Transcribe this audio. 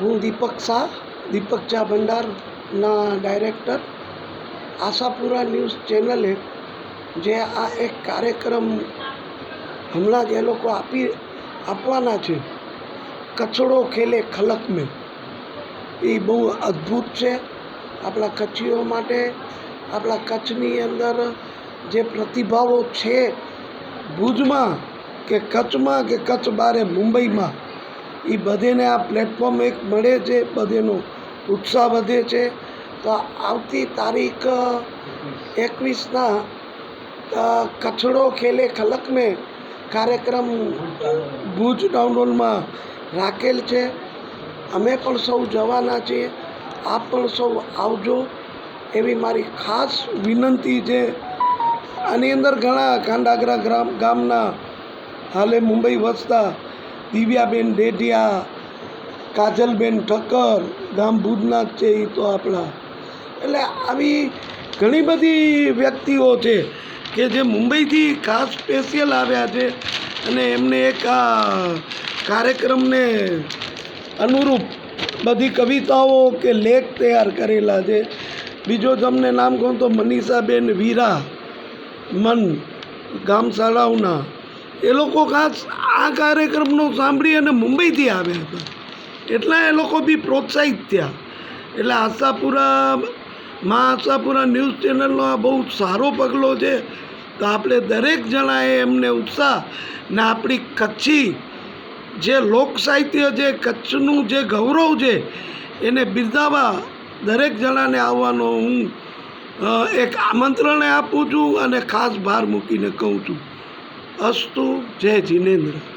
હું દીપક શાહ, દીપક ચા ભંડારના ડાયરેક્ટર. આશાપુરા ન્યૂઝ ચેનલે જે આ એક કાર્યક્રમ હમણાં જ એ લોકો આપી, આપવાના છે. કચડો ખેલે ખલક મેં એ બહુ અદ્ભુત છે. આપણા કચ્છીઓ માટે, આપણા કચ્છની અંદર જે પ્રતિભાવો છે ભુજમાં કે કચ્છમાં કે કચ્છ બારે મુંબઈમાં એ બધેને આ પ્લેટફોર્મ એક મળે છે, બધેનો ઉત્સાહ વધે છે. તો આવતી તારીખ એકવીસના કચડો ખેલે ખલક મેં કાર્યક્રમ ભુજ ડાઉનલોડમાં રાખેલ છે. અમે પણ સૌ જવાના છીએ. આપ પણ સૌ આવજો. એવી મારી ખાસ વિનંતી છે. આની અંદર ઘણા કાંડાગરા ગ્રામ, ગામના હાલે મુંબઈ વસતા દિવ્યાબેન ડેઢિયા કાજલબેન ઠક્કર, ગામ ભુજના છે એ તો આપણા. એટલે આવી ઘણી બધી વ્યક્તિઓ છે કે જે મુંબઈથી ખાસ સ્પેશિયલ આવ્યા છે અને એમને એક આ કાર્યક્રમને અનુરૂપ બધી કવિતાઓ કે લેખ તૈયાર કરેલા છે. બીજો તમને નામ કહું તો મનીષાબેન વીરા, મન ગામ શાળાઓના એ લોકો ખાસ આ કાર્યક્રમનો સાંભળી અને મુંબઈથી આવ્યા હતા. એટલા એ લોકો બી પ્રોત્સાહિત થયા. એટલે આશાપુરા, મા આશાપુરા ન્યૂઝ ચેનલનો આ બહુ સારો પગલો છે તો આપણે દરેક જણાએ એમને ઉત્સાહ ને આપણી કચ્છી જે લોક સાહિત્ય છે, કચ્છનું જે ગૌરવ છે, એને બિરદાવવા દરેક જણાને આવવાનો હું એક આમંત્રણ આપું છું અને ખાસ ભાર મૂકીને કહું છું. અસ્તુ જય જિનેન્દ્ર.